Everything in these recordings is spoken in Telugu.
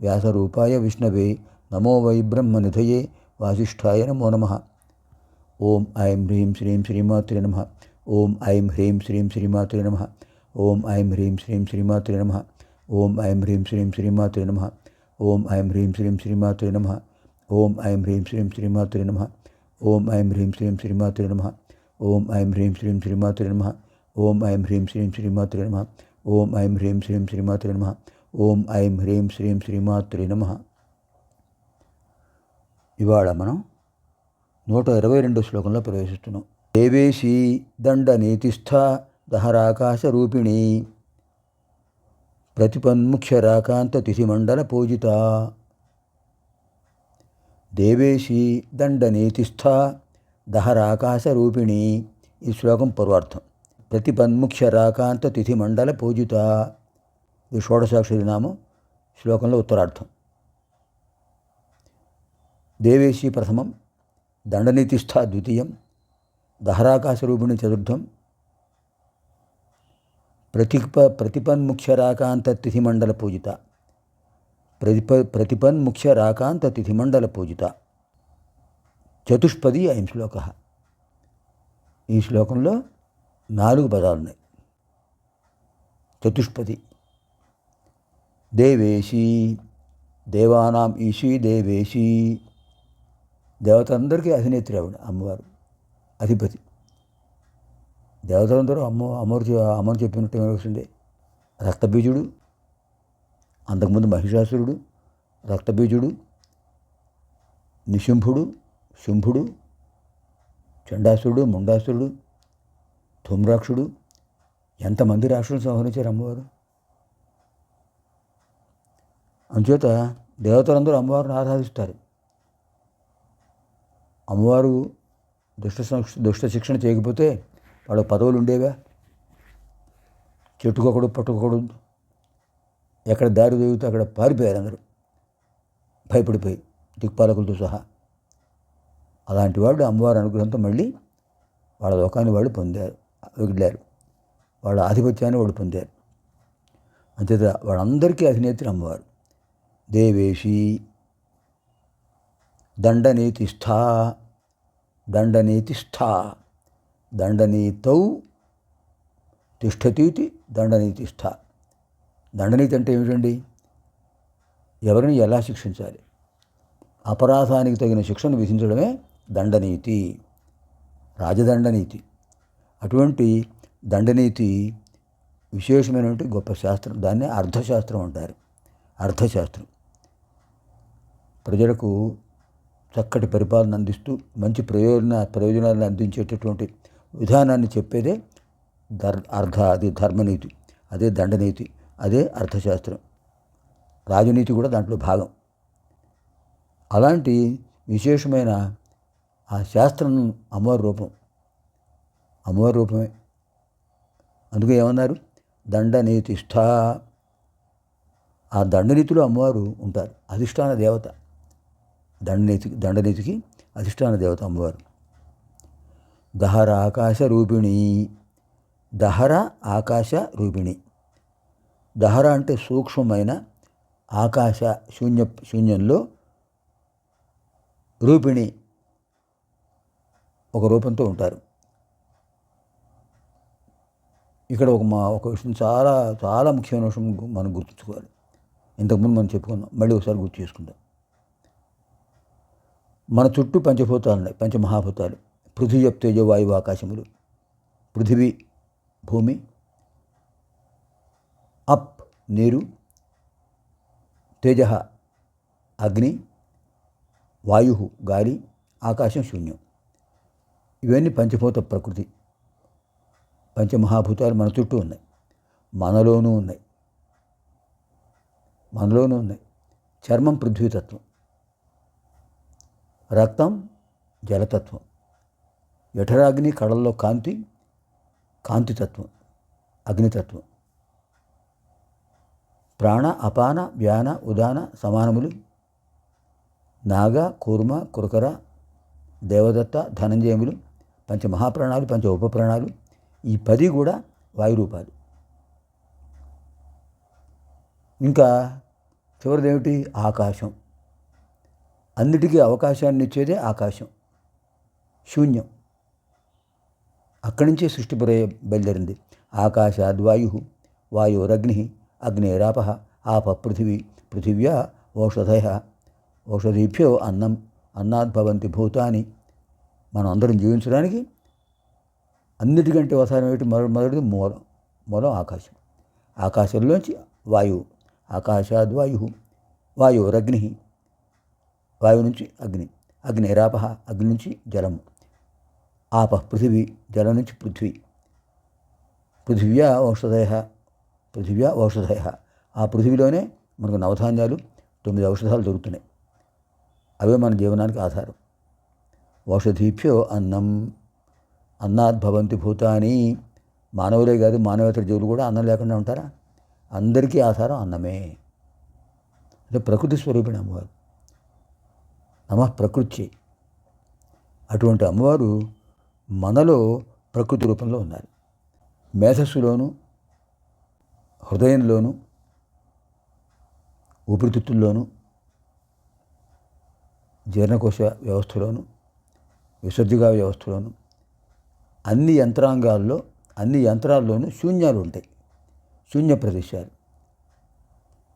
వ్యాసరూపాయ విష్ణవే నమో వై బ్రహ్మనిధయే వాసిష్ఠాయ నమో నమ ఓం ఐం హ్రీం శ్రీం శ్రీమాతృ నమ ఓం ఐం హ్రీం శ్రీం శ్రీమాతృ నమ ఓం ఐం హ్రీం శ్రీం శ్రీమాతృ నమ ఓం ఐం హ్రీం శ్రీం శ్రీమాతృ నమ ఓం ఐం హ్రీం శ్రీం శ్రీమాతృ నమ ఓం ఐం హ్రీం శ్రీం శ్రీమాతృ నమ ఓం ఐం హ్రీం శ్రీం శ్రీమాతృ నమ ఓం ఐం హ్రీం శ్రీం శ్రీమాతృ నమ ఓం ఐం హ్రీం శ్రీం శ్రీమాతృ నమ ఓం ఐం హ్రీం శ్రీం శ్రీమాతృ నమ ఓం ఐం హ్రీం శ్రీం శ్రీమాత్రే నమ. ఇవాళ మనం నూట ఇరవై రెండు శ్లోకంలో ప్రవేశిస్తున్నాం. దేవేశీ దండ నీతిస్థ దహరాకాశ రూపిణి ప్రతిపన్ముఖ్య రాకాంత తిథిమండల పూజిత దేవేశీ దండ నీతిస్థ దహరాకాశ రూపిణి ఈ శ్లోకం పూర్వార్థం. ప్రతిపన్ముఖ్య రాకాంత తిథిమండల పూజిత ఇది షోడశాక్షరి నామం శ్లోకంలో ఉత్తరార్థం. దేవేశీ ప్రథమం దండనీతిస్థ ద్వితీయం దహరాకాశరూపిణి చతుర్థం ప్రతిప ప్రతిపన్ముఖ్య రాకాంత తిథిమండల పూజిత ప్రతిప ప్రతిపన్ముఖ్య రాకాంత తిథిమండల పూజిత చతుష్పది అయం శ్లోక. ఈ శ్లోకంలో నాలుగు పదాలున్నాయి. చతుష్పది దేవేశీ దేవానాం ఈశీ దేవేశీ. దేవతలందరికీ అధినేత్రి ఆవిడ అమ్మవారు అధిపతి. దేవతలందరూ అమ్మ అమ్మవారు చె- అమ్మని చెప్పినట్టు ఏమవుతుంది రక్తబీజుడు అంతకుముందు మహిషాసురుడు రక్తబీజుడు నిశుంభుడు శుంభుడు చండాసురుడు ముండాసురుడు ధూమ్రాక్షుడు ఎంతమంది రాష్ట్రం సంహరించారు అమ్మవారు? అంచేత దేవతలందరూ అమ్మవారిని ఆరాధిస్తారు. అమ్మవారు దుష్ట దుష్ట శిక్షణ చేయకపోతే వాళ్ళ పదవులు ఉండేవా? చెట్టుకోకూడదు పట్టుకోకూడదు ఎక్కడ దారి దొరికితే అక్కడ పారిపోయారు అందరూ. భయపడిపోయి దిక్పాలకులతో సహా. అలాంటి వాళ్ళు అమ్మవారి అనుగ్రహంతో మళ్ళీ వాళ్ళ లోకాన్ని వాళ్ళు పొందారు వెళ్ళారు వాళ్ళ ఆధిపత్యాన్ని వాళ్ళు పొందారు. అంతేత వాళ్ళందరికీ అధినేత్రి అమ్మవారు. దేవేశీ దండనీతిస్థా దండనీతిస్థా దండనీతౌ తిష్టతీతి దండనీతిస్థ దండనీతి అంటే ఏమిటండి? ఎవరిని ఎలా శిక్షించాలి? అపరాధానికి తగిన శిక్షను విధించడమే దండనీతి రాజదండనీతి. అటువంటి దండనీతి విశేషమైనటువంటి గొప్ప శాస్త్రం దాన్నే అర్థశాస్త్రం అంటారు. అర్థశాస్త్రం ప్రజలకు చక్కటి పరిపాలన అందిస్తూ మంచి ప్రయోజన ప్రయోజనాలను అందించేటటువంటి విధానాన్ని చెప్పేదే దర్ అర్ధ అది ధర్మనీతి అదే దండనీతి అదే అర్థశాస్త్రం. రాజనీతి కూడా దాంట్లో భాగం. అలాంటి విశేషమైన ఆ శాస్త్రం అమ్మవారి రూపం అమ్మవారి రూపమే. అందుకే ఏమన్నారు? దండనీతిష్ట ఆ దండనీతిలో అమ్మవారు ఉంటారు అధిష్టాన దేవత. దండనీతికి దండనీతికి అధిష్టాన దేవత అమ్మవారు. దహర ఆకాశ రూపిణి. దహర ఆకాశ రూపిణి. దహర అంటే సూక్ష్మమైన ఆకాశ శూన్య శూన్యంలో రూపిణి ఒక రూపంతో ఉంటారు. ఇక్కడ ఒక మా ఒక విషయం చాలా చాలా ముఖ్యమైన విషయం మనం గుర్తుంచుకోవాలి. ఇంతకుముందు మనం చెప్పుకున్నాం మళ్ళీ ఒకసారి గుర్తు చేసుకుందాం. మన చుట్టూ పంచభూతాలు ఉన్నాయి పంచమహాభూతాలు. పృథ్వీ తేజో వాయువు ఆకాశములు పృథివీ భూమి అప్ నీరు తేజ అగ్ని వాయు గాలి ఆకాశం శూన్యం. ఇవన్నీ పంచభూత ప్రకృతి. పంచమహాభూతాలు మన చుట్టూ ఉన్నాయి. మనలోనూ ఉన్నాయి. మనలోనూ ఉన్నాయి. చర్మం పృథ్వీతత్వం. రక్తం జలతత్వం. జఠరాగ్ని కళల్లో కాంతి కాంతితత్వం అగ్నితత్వం. ప్రాణ అపాన వ్యాన ఉదాన సమానములు. నాగ కూర్మ కురకర దేవదత్త ధనంజయములు పంచ మహాప్రాణాలు పంచ ఉపప్రాణాలు. ఈ పది కూడా వాయురూపాలు. ఇంకా చివరిదేమిటి ఆకాశం. అన్నిటికీ అవకాశాన్ని ఇచ్చేదే ఆకాశం. శూన్యం. అక్కడి నుంచే సృష్టి ప్రయ బయలుదేరింది. ఆకాశాద్వాయు వాయురగ్ని అగ్నేరాప ఆప పృథివీ పృథివ్యా ఓషధయ. ఓషధీభ్యో అన్నం అన్నాద్భవంతి భూతాని. మనం అందరం జీవించడానికి అన్నిటికంటే అవసరం ఏమిటి? మొదటి మొదటిది మూలం మూలం ఆకాశం. ఆకాశంలోంచి వాయువు ఆకాశాద్వాయు వాయురగ్ని వాయువు నుంచి అగ్ని అగ్ని రాప అగ్ని నుంచి జలము ఆప పృథివీ జలం నుంచి పృథ్వీ పృథివ్యా ఔషధయ పృథివ్యా ఔషధయ ఆ పృథివీలోనే మనకు నవధాన్యాలు తొమ్మిది ఔషధాలు దొరుకుతున్నాయి. అవే మన జీవనానికి ఆధారం. ఔషధీభ్యో అన్నం అన్నాద్భవంతి భూతాని. మానవులే కాదు మానవేతర జీవులు కూడా అన్నం లేకుండా ఉంటారా? అందరికీ ఆధారం అన్నమే. అంటే ప్రకృతి స్వరూపిణి అమ్మవారు. నమ ప్రకృతి. అటువంటి అమ్మవారు మనలో ప్రకృతి రూపంలో ఉన్నారు. మేధస్సులోను హృదయంలోను ఊపిరితిత్తుల్లోనూ జీర్ణకోశ వ్యవస్థలోను విసర్జిగా వ్యవస్థలోను అన్ని యంత్రాంగాల్లో అన్ని యంత్రాల్లోనూ శూన్యాలు ఉంటాయి. శూన్య ప్రదేశాలు.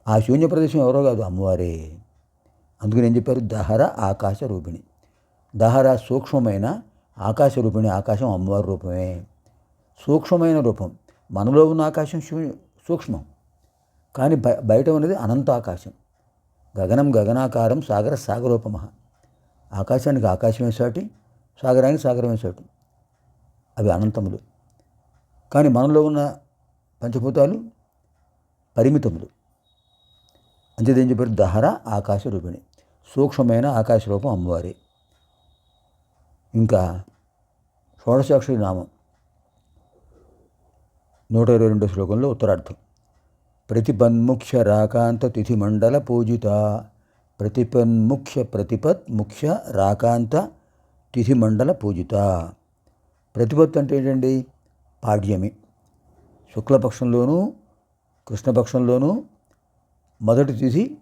ఆ శూన్య ప్రదేశం ఎవరో కాదు అమ్మవారే. అందుకని ఏం చెప్పారు? దహర ఆకాశ రూపిణి. దహర సూక్ష్మమైన ఆకాశ రూపిణి ఆకాశం అమ్మవారి రూపమే. సూక్ష్మమైన రూపం. మనలో ఉన్న ఆకాశం సూక్ష్మం. కానీ బయ బయట ఉన్నది అనంత ఆకాశం. గగనం గగనాకారం సాగర సాగరోపమ ఆకాశానికి ఆకాశమే సాటి సాగరానికి సాగరమే సాటి. అవి అనంతములు. కానీ మనలో ఉన్న పంచభూతాలు పరిమితములు. అంతేదేం చెప్పారు? దహర ఆకాశ రూపిణి. సూక్ష్మమైన ఆకాశ రూపం అమ్మవారి. ఇంకా షోడశాక్షరి నామం. నూట ఇరవై రెండు శ్లోకంలో ఉత్తరార్థం. ప్రతిపన్ముఖ్య రాకాంత తిథి మండల పూజిత. ప్రతిపన్ముఖ్య ప్రతిపత్ ముఖ్య రాకాంత తిథి మండల పూజిత. ప్రతిపత్ అంటే ఏంటండి? పాడ్యమి. శుక్లపక్షంలోనూ కృష్ణపక్షంలోనూ మొదటి తిథి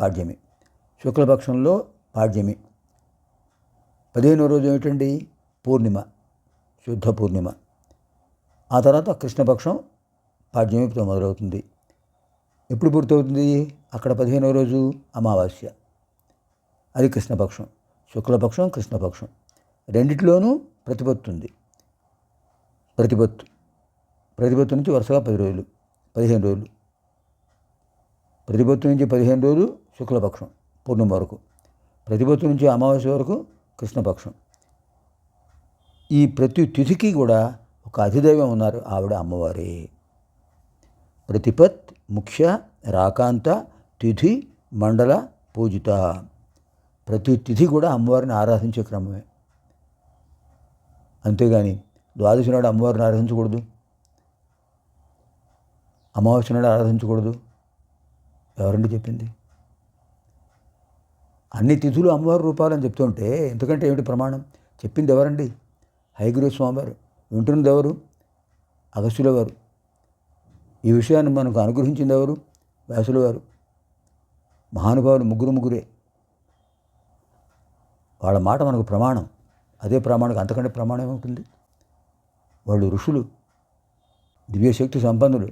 పాడ్యమి. శుక్లపక్షంలో పాడ్యమి. పదిహేనో రోజు ఏమిటండి? పూర్ణిమ శుద్ధ పూర్ణిమ. ఆ తర్వాత కృష్ణపక్షం పాడ్యమితో మొదలవుతుంది. ఎప్పుడు పూర్తవుతుంది? అక్కడ పదిహేనో రోజు అమావాస్య. అది కృష్ణపక్షం. శుక్లపక్షం కృష్ణపక్షం. రెండిట్లోనూ ప్రతిపత్తు ఉంది ప్రతిపత్తు. ప్రతిపత్తు నుంచి వరుసగా పది రోజులు పదిహేను రోజులు. ప్రతిపత్తు నుంచి పదిహేను రోజులు శుక్లపక్షం. పూర్ణిమ వరకు ప్రతిపత్తు నుంచి అమావాస్య వరకు కృష్ణపక్షం. ఈ ప్రతి తిథికి కూడా ఒక అధిదైవం ఉన్నారు ఆవిడ అమ్మవారే. ప్రతిపత్ ముఖ్య రాకాంత తిథి మండల పూజిత. ప్రతి తిథి కూడా అమ్మవారిని ఆరాధించే క్రమమే. అంతేగాని ద్వాదశి నాడు అమ్మవారిని ఆరాధించకూడదు. అమావాస్య నాడు ఆరాధించకూడదు. ఎవరండి చెప్పింది? అన్ని తిథులు అమ్మవారి రూపాలని చెప్తుంటే ఎందుకంటే ఏమిటి ప్రమాణం? చెప్పింది ఎవరండి? హైగురు స్వామివారు. వింటున్నది ఎవరు? అగస్యుల వారు. ఈ విషయాన్ని మనకు అనుగ్రహించింది ఎవరు? వ్యాసుల వారు. మహానుభావులు ముగ్గురు ముగ్గురే. వాళ్ళ మాట మనకు ప్రమాణం. అదే ప్రమాణం అంతకంటే ప్రమాణం ఏముంటుంది? వాళ్ళు ఋషులు దివ్యశక్తి సంపన్నులు.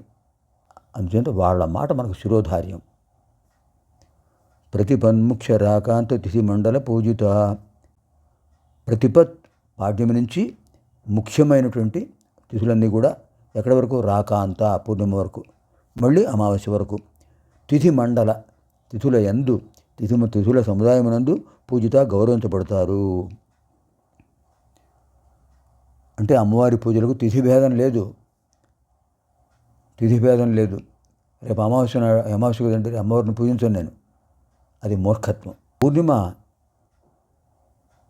అందుచేత వాళ్ళ మాట మనకు శిరోధార్యం. ప్రతిపన్ముఖ్య రాకాంత తిథి మండల పూజిత. ప్రతిపత్ పాడ్యమి నుంచి ముఖ్యమైనటువంటి తిథులన్నీ కూడా ఎక్కడి వరకు? రాకాంత పూర్ణిమ వరకు. మళ్ళీ అమావాస్య వరకు. తిథి మండల తిథుల ఎందు తిథి తిథుల సముదాయమునందు పూజిత గౌరవించబడతారు. అంటే అమ్మవారి పూజలకు తిథి భేదం లేదు. తిథి భేదం లేదు. రేపు అమావాస్య అమావాస్య కదండి అమ్మవారిని పూజించను నేను. అది మూర్ఖత్వం. పూర్ణిమ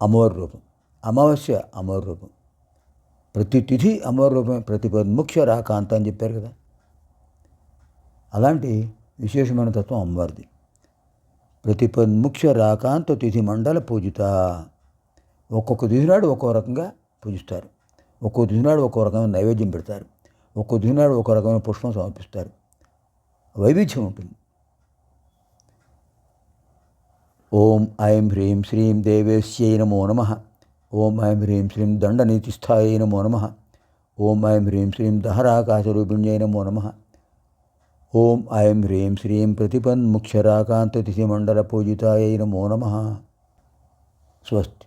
అమోర రూపం. అమావాస్య అమోర రూపం. ప్రతి తిథి అమోర రూపమే ప్రతి ముఖ్య రాకాంత అని చెప్పారు కదా. అలాంటి విశేషమైన తత్వం అమ్మవారిది. ప్రతి ముఖ్య రాకాంత తిథి మండల పూజిత. ఒక్కొక్క తిథి నాడు ఒక్కో రకంగా పూజిస్తారు. ఒక్కో తిథి నాడు ఒక్కో రకమైన నైవేద్యం పెడతారు. ఒక్కో తిథి నాడు ఒక్కో రకమైన పుష్పం సమర్పిస్తారు. వైవిధ్యం ఉంటుంది. ఓం ఐం హ్రీం శ్రీం దేవేశ్యై నమో నమ. ఓం ఐం హ్రీం శ్రీం దండనీతిస్థాయై నమో నమ. ఓం ఐం హ్రీం శ్రీం దహరాకాశరూపిణ్యై నమో నమ. ఓం ఐం హ్రీం శ్రీం ప్రతిపన్ముక్షరాకాంతతిథిమండలపూజితాయై నమో నమ. స్వస్తి.